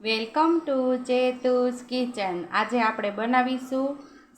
Welcome to ચેતુસ kitchen. આજે આપણે બનાવીશું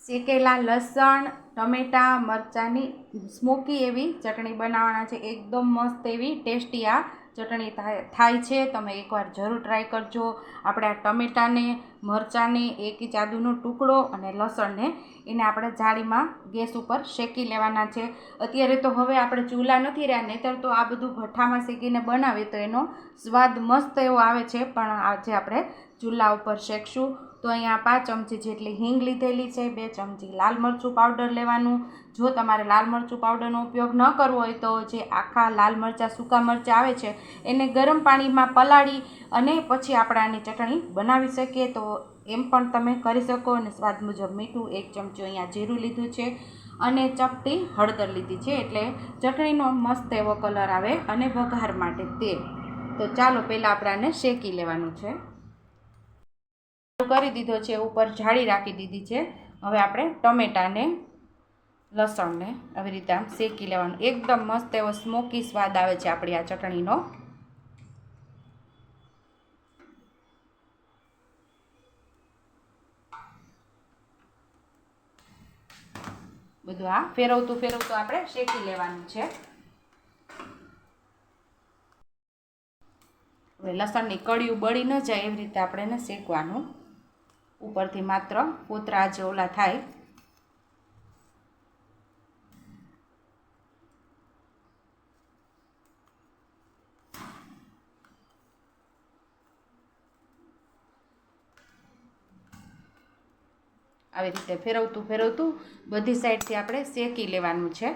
શેકેલા લસણ, ટમેટાં, મરચાંની સ્મોકી એવી ચટણી બનાવવાના છે. એકદમ મસ્ત એવી ટેસ્ટી આ ચટણી થાય થાય છે, તમે એકવાર જરૂર ટ્રાય કરજો. આપણે આ ટમેટાને, મરચાંને એક ઇંચ આદુનો ટુકડો અને લસણને એને આપણે જાળીમાં ગેસ ઉપર શેકી લેવાના છે. અત્યારે તો હવે આપણે ચૂલા નથી રહ્યા, નહીંતર તો આ બધું ભઠ્ઠામાં શેકીને બનાવીએ તો એનો સ્વાદ મસ્ત એવો આવે છે. પણ આજે આપણે ચૂલા ઉપર શેકશું. તો અહીંયા પાંચ ચમચી જેટલી હિંગ લીધેલી છે, બે ચમચી લાલ મરચું પાવડર લેવાનું. જો તમારે લાલ મરચું પાવડરનો ઉપયોગ ન કરવો હોય તો જે આખા લાલ મરચાં, સૂકા મરચાં આવે છે, એને ગરમ પાણીમાં પલાળી અને પછી આપણે આની ચટણી બનાવી શકીએ. તો એમ પણ તમે કરી શકો અને સ્વાદ મુજબ મીઠું એક ચમચો અહીંયા જીરું લીધું છે અને ચપટી હળદર લીધી છે. એટલે ચટણીનો મસ્ત એવો કલર આવે અને વઘાર માટે તેલ. તો ચાલો પહેલાં આપણે આને શેકી લેવાનું છે. કરી દીધો છે, ઉપર જાળી રાખી દીધી છે. હવે આપણે ટમેટાને, લસણને આવી રીતે આમ શેકી લેવાનું. એકદમ મસ્ત એવો સ્મોકી સ્વાદ આવે છે આપણી આ ચટણીનો. બધું આ ફેરવતું ફેરવતું આપણે શેકી લેવાનું છે. હવે લસણની કળિયું બળી ન જાય એવી રીતે આપણે શેકવાનું. ઉપરથી માત્ર કોતરા જે થાય. આવી રીતે ફેરવતું ફેરવતું બધી સાઈડથી આપણે શેકી લેવાનું છે.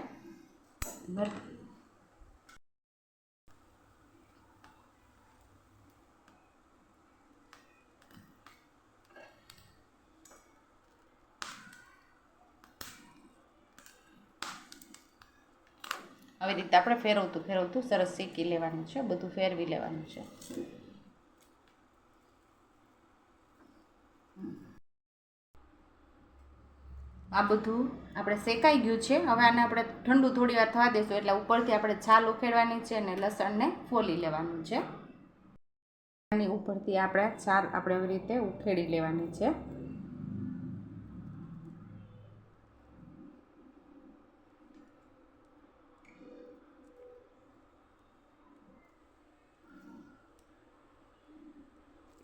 આવી રીતે આપણે ફેરવતું ફેરવતું સરસ શેકી લેવાનું છે, બધું ફેરવી લેવાનું છે. આ બધું આપણે શેકાઈ ગયું છે. હવે આને આપણે ઠંડુ થોડી વાર થવા દઈશું એટલે ઉપરથી આપણે છાલ ઉખેડવાની છે અને લસણને ફોલી લેવાનું છે. આની ઉપરથી આપણે છાલ આપણે એવી રીતે ઉખેડી લેવાની છે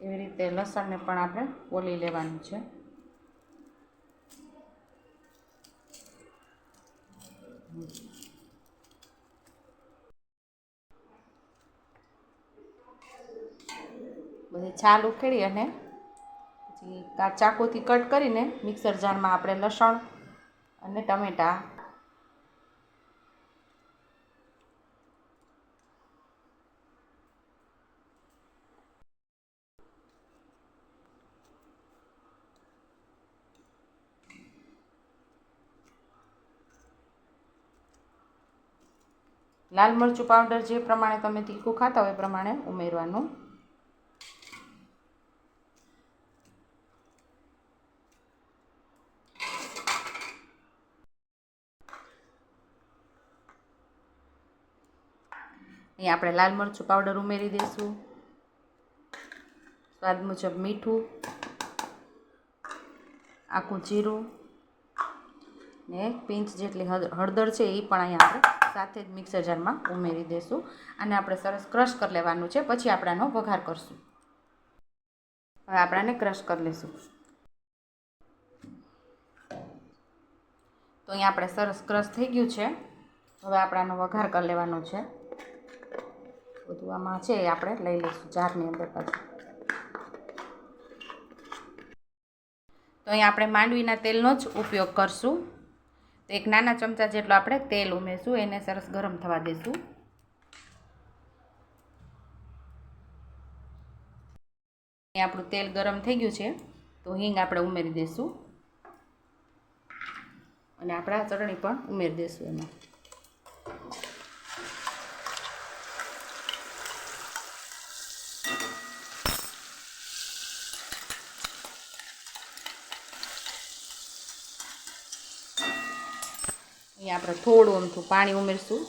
એવી રીતે લસણને પણ આપણે ઓલી લેવાનું છે. બધી છાલ ઉખેડી અને પછી ચાકુથી કટ કરીને મિક્સર જારમાં આપણે લસણ અને ટમેટાં લાલ મરચું પાવડર જે પ્રમાણે તમે તીખું ખાતા હોય એ પ્રમાણે ઉમેરવાનું. અહીં આપણે લાલ મરચું પાવડર ઉમેરી દઈશું. સ્વાદ મુજબ મીઠું, આખું જીરું, ને એક પિંચ જેટલી હળદર છે એ પણ અહીંયા આપણે સાથે જ મિક્સર જારમાં ઉમેરી દઈશું અને આપણે સરસ ક્રશ કરી લેવાનું છે. પછી આપણે આનો વઘાર કરશું. હવે આપણાને ક્રશ કરી લઈશું તો અહીંયા આપણે સરસ ક્રશ થઈ ગયું છે. હવે આપણે આનો વઘાર કરી લેવાનો છે. બધું આમાં છે એ આપણે લઈ લઈશું જારની અંદર પાછું. તો અહીંયા આપણે માંડવીના તેલનો જ ઉપયોગ કરશું. તો એક નાના ચમચા જેટલો આપણે તેલ ઉમેરશું, એને સરસ ગરમ થવા દઈશું આપણું તેલ ગરમ થઈ ગયું છે, તો હિંગ આપણે ઉમેરી દઈશું અને આપણા ચટણી પણ ઉમેરી દઈશું એમાં. અહીંયા આપણે થોડું અમથું પાણી ઉમેરશું.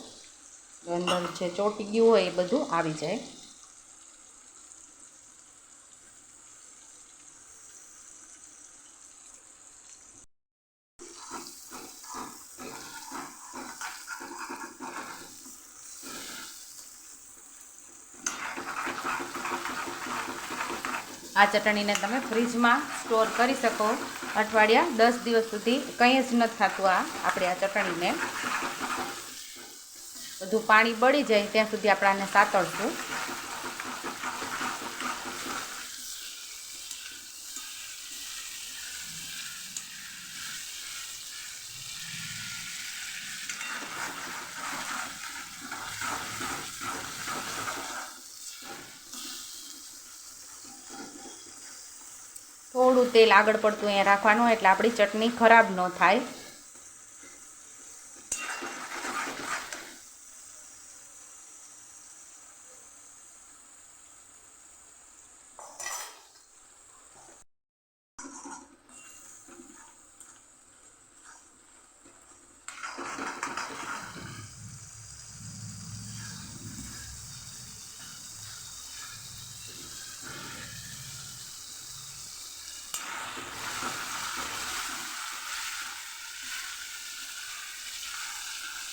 અંદર જે ચોટી ગયું હોય એ બધું આવી જાય. આ ચટણીને તમે ફ્રીજમાં સ્ટોર કરી શકો. અઠવાડિયા દસ દિવસ સુધી કંઈ જ નથી થતું આ, આપણે આ ચટણીને. બધું પાણી બળી જાય ત્યાં સુધી આપણે આને સાતળશું થોડું તેલ આગળ પડતું અહીંયા રાખવાનું એટલે આપણી ચટણી ખરાબ ન થાય.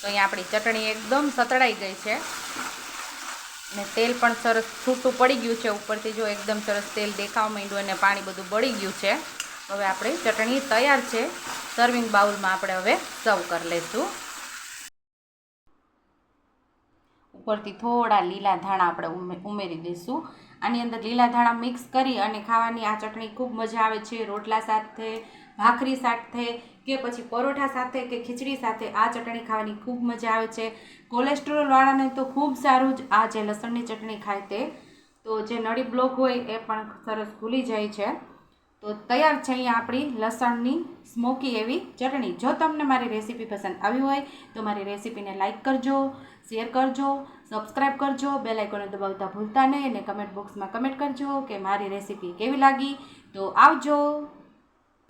તો અહીંયા આપણી ચટણી એકદમ સતળાઈ ગઈ છે. અને તેલ પણ સરસ છૂટું પડી ગયું છે ઉપરથી. જો એકદમ સરસ તેલ દેખાવા માંડ્યું અને પાણી બધું બળી ગયું છે. હવે આપણી ચટણી તૈયાર છે. સર્વિંગ બાઉલમાં આપણે હવે સર્વ કરી લઈશું. ઉપરથી થોડા લીલા ધાણા આપણે ઉમેરી દઈશું. આની અંદર લીલા ધાણા મિક્સ કરી અને ખાવાની આ ચટણી ખૂબ મજા આવે છે. રોટલા સાથે ભાખરી સાથે કે પછી પરોઠા સાથે કે ખીચડી સાથે આ ચટણી ખાવાની ખૂબ મજા આવે છે. કોલેસ્ટ્રોલવાળાને તો ખૂબ સારું જ આ જે લસણની ચટણી ખાય તે. તો જે નળી બ્લોક હોય એ પણ સરસ ભૂલી જાય છે. તો તૈયાર છે અહીંયા આપણી લસણની સ્મોકી એવી ચટણી. જો તમને મારી રેસીપી પસંદ આવી હોય તો મારી રેસીપીને લાઇક કરજો, શેર કરજો સબસ્ક્રાઈબ કરજો બે લાઇકોને દબાવતા ભૂલતા નહીં અને કમેન્ટ બોક્સમાં કમેન્ટ કરજો કે મારી રેસીપી કેવી લાગી. તો આવજો.